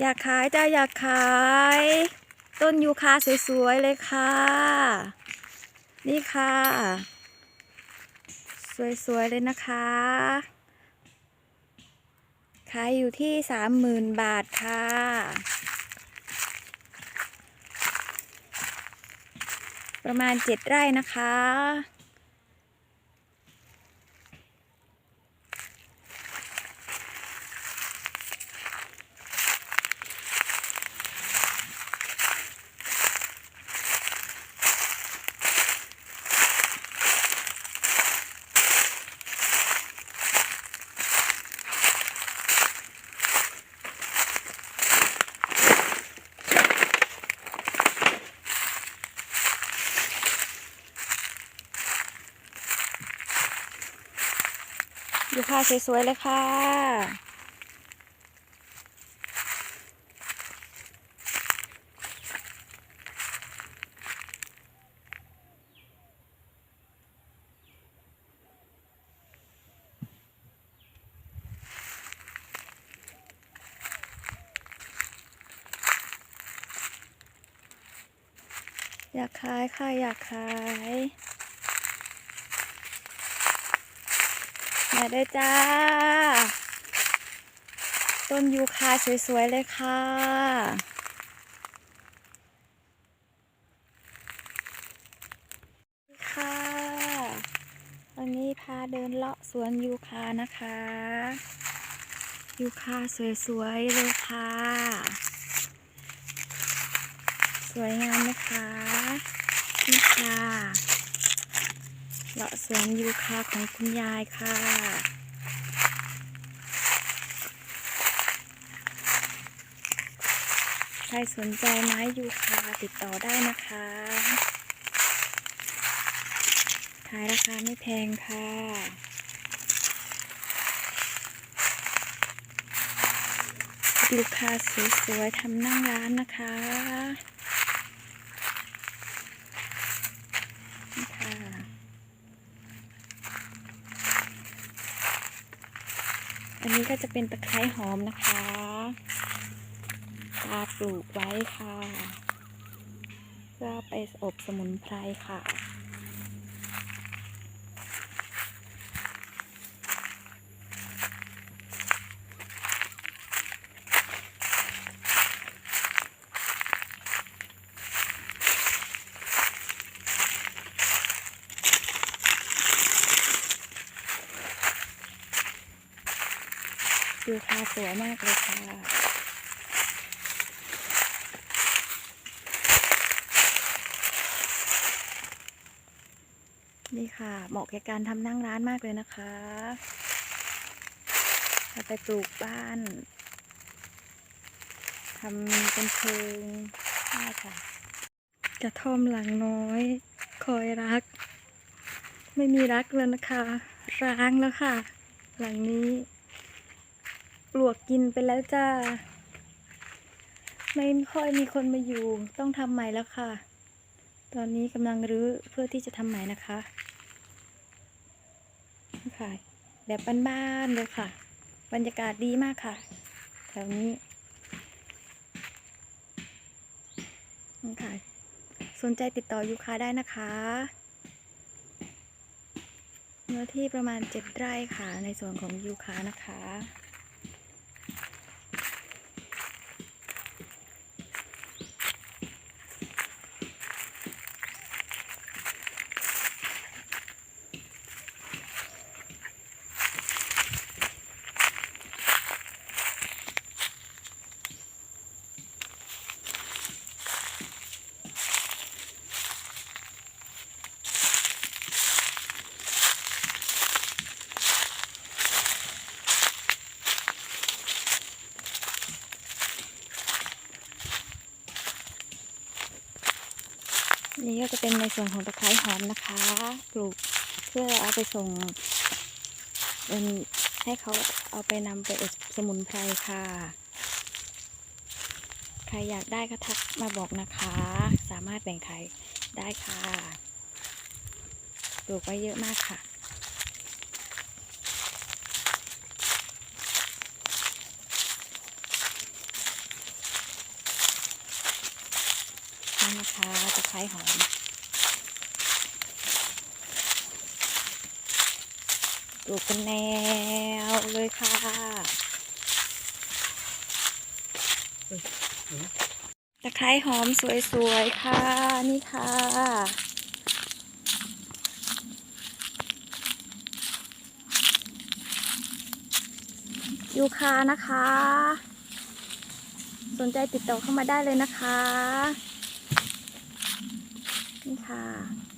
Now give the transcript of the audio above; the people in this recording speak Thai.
อยากขายจ้าอยากขาย ต้นยูคาสวยๆเลยค่ะ นี่ค่ะ สวยๆเลยนะคะ ขายอยู่ที่สามหมื่นบาทค่ะ ประมาณเจ็ดไร่นะคะ ยูคาสวยๆเลยค่ะ อยากขายค่ะ อยากขาย มาได้จ้า ต้นยูคาสวยๆเลยค่ะ ค่ะ วันนี้พาเดินเลาะสวนยูคานะคะ ยูคาสวยๆเลยค่ะ สวยงามไหมคะนี่ค่ะ เลาะสวนยูคาของคุณยายค่ะ ใครสนใจไม้ยูคาติดต่อได้นะคะ ขายราคาไม่แพงค่ะลูกค้าสวยๆทำนั่งร้านนะคะนี่ค่ะ อันนี้ก็จะเป็นตะไคร้หอมนะคะตาปลูกไว้ค่ะเพื่อไปอบสมุนไพรค่ะ ดูค่ะสวยมากเลยค่ะ นี่ค่ะ เหมาะแก่การทำนั่งร้านมากเลยนะคะเอาไปปลูกบ้านทำเป็นเพิงได้ค่ะ กระท่อมหลังน้อย คอยรัก ไม่มีรักแล้วนะคะ ร้างแล้วค่ะ หลังนี้ ปลวกกินไปแล้วจ้า ไม่ค่อยมีคนมาอยู่ ต้องทำใหม่แล้วค่ะ ตอนนี้กำลังรื้อเพื่อที่จะทำใหม่นะคะค่ะ แบบบ้านๆเลยค่ะ บรรยากาศดีมากค่ะ แถวนี้ค่ะ สนใจติดต่อยูคาได้นะคะเนื้อที่ประมาณเจ็ดไร่ค่ะ ในส่วนของยูคานะคะ นี่ก็จะเป็นในส่วนของตะไคร้หอมนะคะ ปลูกเพื่อเอาไปส่งเป็นให้เขาเอาไปนำไปอบสมุนไพรค่ะ ใครอยากได้ก็ทักมาบอกนะคะ สามารถแบ่งขายได้ค่ะ ปลูกไว้เยอะมากค่ะ นะคะตะไคร้หอมปลูกเป็นแนวเลยค่ะตะไคร้หอมสวยๆ ค่ะ นี่ค่ะยูคานะคะ สนใจติดต่อเข้ามาได้เลยนะคะ ค่ะ